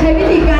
ใช้วิธีการ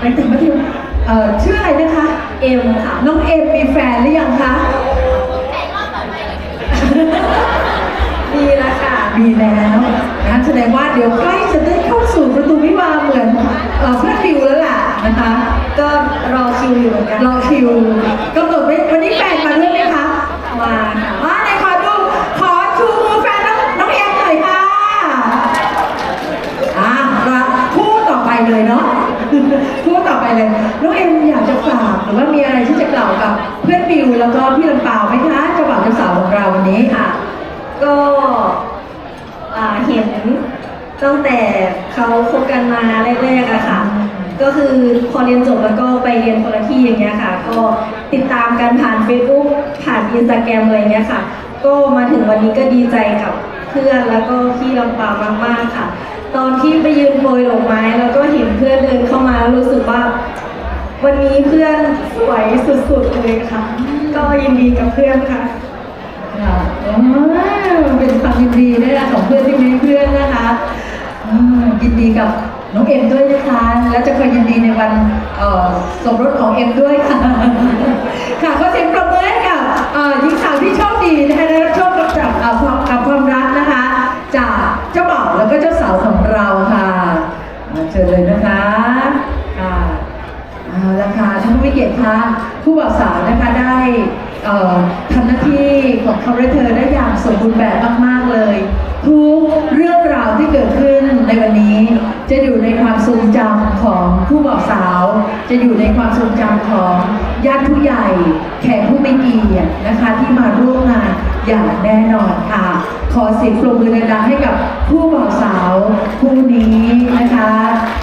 ไปถึงมัธยมเอ่อชื่ออะไรนะคะ เอ็มค่ะ น้องเอ็มมีแฟนหรือยังคะดีละค่ะ มีแล้วนะแสดงว่าเดี๋ยวใกล้จะได้เข้าสู่ประตูวิวาห์เหมือนเอ่อเพื่อนฟิวแล้วล่ะนะคะ ก็รอคิวอยู่เหมือนกันรอคิวกำหนดไว้วันนี้แฟนมาด้วย เนาะคู่ต่อไปเลยน้องเอ็มอยากจะฝากหรือว่ามีอะไรที่จะกล่าวกับเพื่อนบิวแล้วก็พี่ลำเปาไหมคะเจ้าบ่าวเจ้าสาวของเราวันนี้ค่ะ ก็อ่าเห็นตั้งแต่เขาคบกันมาแรกๆอะค่ะ ก็คือพอเรียนจบแล้วก็ไปเรียนคนละที่อย่างเงี้ยค่ะ ก็ติดตามกันผ่าน Facebook ผ่านอินสตาแกรมอะไรเงี้ยค่ะ ก็มาถึงวันนี้ก็ดีใจกับเพื่อนแล้วก็พี่ลำปางมากๆค่ะ ตอนที่ไปยืนโปรยดอกไม้ แล้วก็เห็นเพื่อนเดินเข้ามาแล้วรู้สึกว่า วันนี้เพื่อนสวยสุดๆเลยค่ะ ก็ยินดีกับเพื่อนค่ะค่ะเป็นความยินดีนะคะของเพื่อนที่มีเพื่อนนะคะยินดีกับน้องเอ็มด้วยนะคะแล้วจะคอยยินดีในวันสมรสของเอ็มด้วยค่ะค่ะก็เสียงปรบมือให้กับหญิงสาวที่โชคดีนะคะได้รับโชคกเอ่อความกับความรักนะคะ จากเจ้าบ่าวแล้วก็เจ้าสาวของเราค่ะมาเชิญเลยนะคะค่ะเอาละค่ะท่านผู้เกียรติคะผู้บ่าวสาวนะคะได้ทำหน้าที่ของเขาและเธอได้อย่างสมบูรณ์แบบมาก ๆ เลยทุก เรื่องราวที่เกิดขึ้นในวันนี้ จะอยู่ในความทรงจำของผู้บ่าวสาว จะอยู่ในความทรงจำของญาติผู้ใหญ่ แขกผู้ไมีเกียรตินะคะที่มาร่วมงานอย่างแน่นอนค่ะ ขอเสียงปรบมือดังๆให้กับผู้บ่าวสาวคู่นี้นะคะ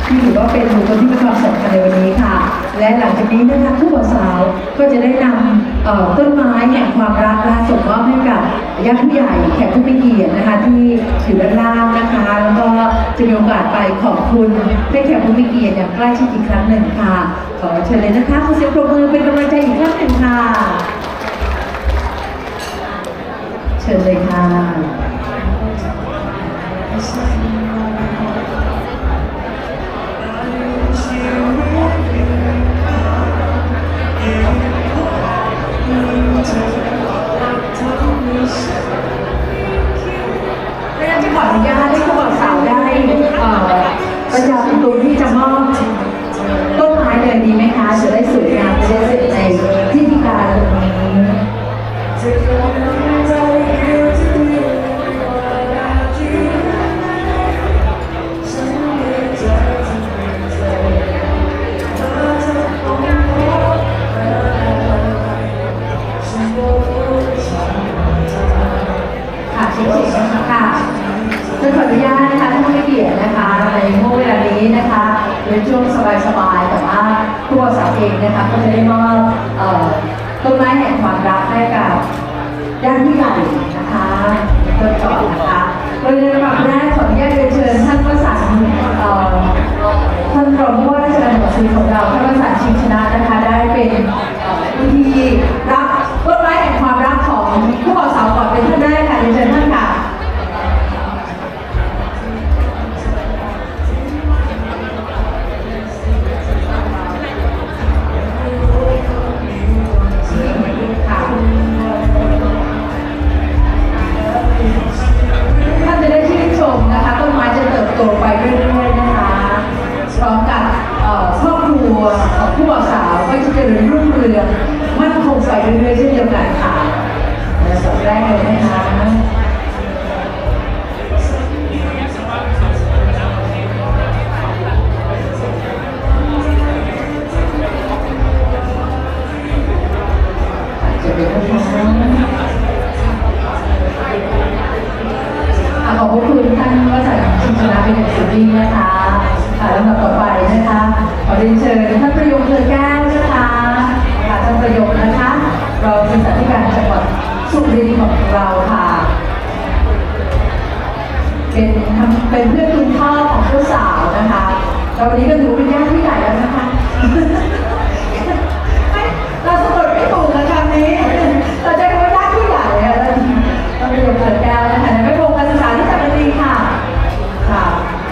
ที่ถือว่าเป็นบุคคลที่มีความสำคัญในวันนี้ค่ะ และหลังจากนี้นะคะผู้บ่าวสาวก็จะได้นำต้นไม้แห่งความรักและส่งมอบให้กับญาติผู้ใหญ่แขกผู้มีเกียรตินะคะที่อยู่ด้านล่างนะคะ แล้วก็จะมีโอกาสไปขอบคุณให้แขกผู้มีเกียรติอย่างใกล้ชิดอีกครั้งหนึ่งค่ะ ขอเชิญเลยนะคะขอเสียงปรบมือเป็นกำลังใจอีกครั้งหนึ่งค่ะ เชิญเลยค่ะ องนะคะก็จะได้มอบต้นไม้แห่งความรักให้กับด้านผู้ใหญ่นะคะเริ่มก่อนนะคะ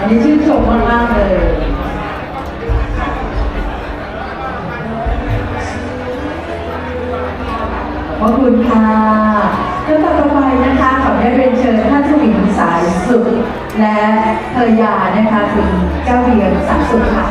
นนี้ชื่นชมมากๆเลยขอบคุณค่ะแล้วต่อไปนะคะขอได้เรียนเชิญท่านสมิงสายสุขและภรรยานะคะคุณเจ้าเบียงสักสุขค่ะ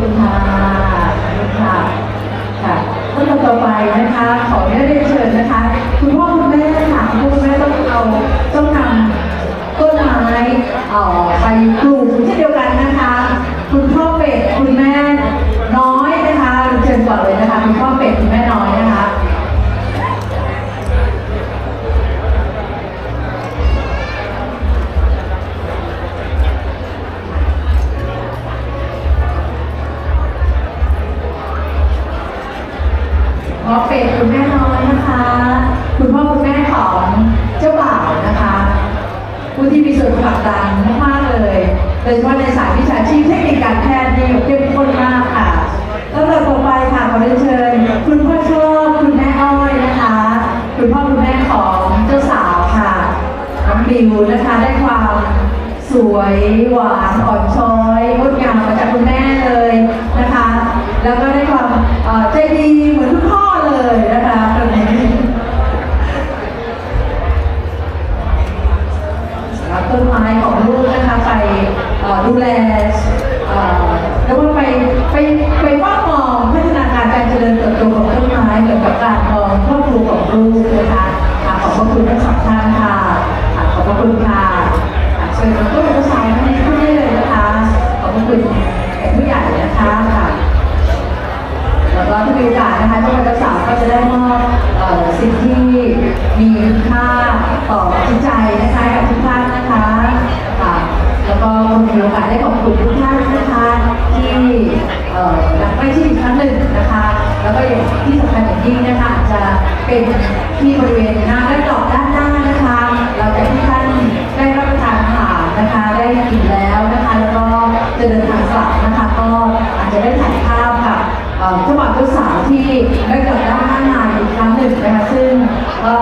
คุณค่ะคุณค่ะค่ะท่านต่อไปนะคะ ขออนุญาตเรียนเชิญนะคะ คุณพ่อคุณแม่ค่ะคุณพ่อคุณแม่ต้องเอาต้องนำต้นไม้เอ่อไปาในสายวิชาชีพเทคนิคการแพทย์นี่เข้มข้นมากค่ะแล้วต่อไปค่ะขอเรียนเชิญ คุณพ่อชอบคุณแม่อ้อยนะคะ คุณพ่อคุณแม่ของเจ้าสาวค่ะน้องบิวนะคะได้ความสวยหวานอ่อนช้อยงดงามมาจากคุณแม่เลยนะคะ แล้วก็ได้ความใจดีเหมือนคุณพ่อเลยนะคะ เป็นที่บริเวณหน้าและดอกด้านหน้านะคะ เราจะที่ท่านได้รับประทานอาหารนะคะ ได้กินแล้วนะคะ แล้วก็จะเดินทางกลับนะคะ ก็อาจจะได้ถ่ายภาพกับเอ่อเจ้าบ่าวเจ้าสาวที่ได้กลับด้านหน้างานอีกครั้งหนึ่งนะคะซึ่งก็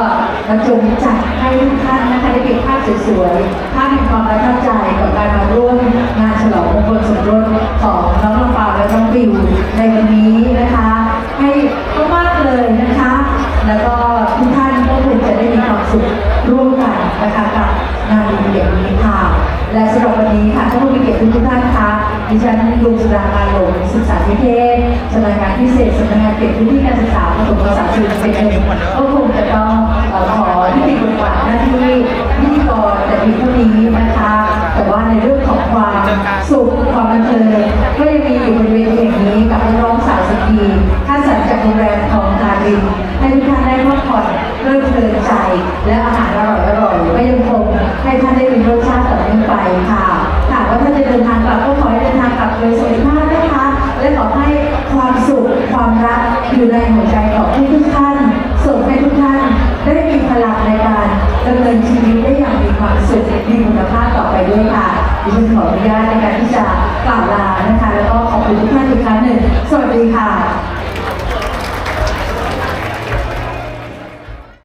บรรจงจัดให้ทุกท่านนะคะได้เก็บภาพสวยๆภาพแห่งความประทับใจกับการมาร่วมงานฉลองมงคลสม นักงานเก็บพื้นที่การศึกษาประถมศึกษาสื่อเป็นหนึ่งก็คงจะต้องเอ่อขอที่ติบทบาทหน้าที่พิธีกรแต่เพียงเท่านี้นะคะ แต่ว่าในเรื่องของความสุขความบันเทิงก็ยังมีอยู่บนเวทีแห่งนี้กับน้องสาวสกีท่านสันจากโรงแรมทองทารินให้ทุกท่านได้พักผ่อนเพลิดเพลินใจและอาหารอร่อยอร่อยก็ยังคงให้ท่านได้มีรสชาติต่อเนื่องไปค่ะหากว่าท่านจะเดินทางกลับก็ขอใดิฉันขออนุญาตในการที่จะกล่าวลานะคะ แล้วก็ขอบคุณทุกท่านอีกครั้งหนึ่ง สวัสดีค่ะ